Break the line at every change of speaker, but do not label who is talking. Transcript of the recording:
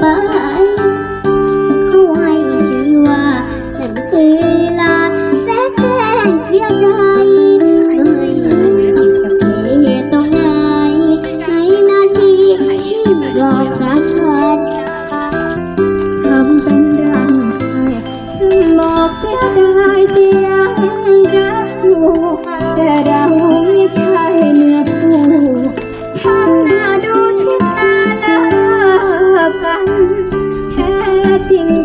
ไปเขาให้ชื่อว่าฉันคือลาและแทนเสียใจไม่รู้จะเพตรงไหนในนาทีที่บอกรักฉั
ทำเป็นรังให้บอกเสียใจที่ยังรักอยู่แต่ 情。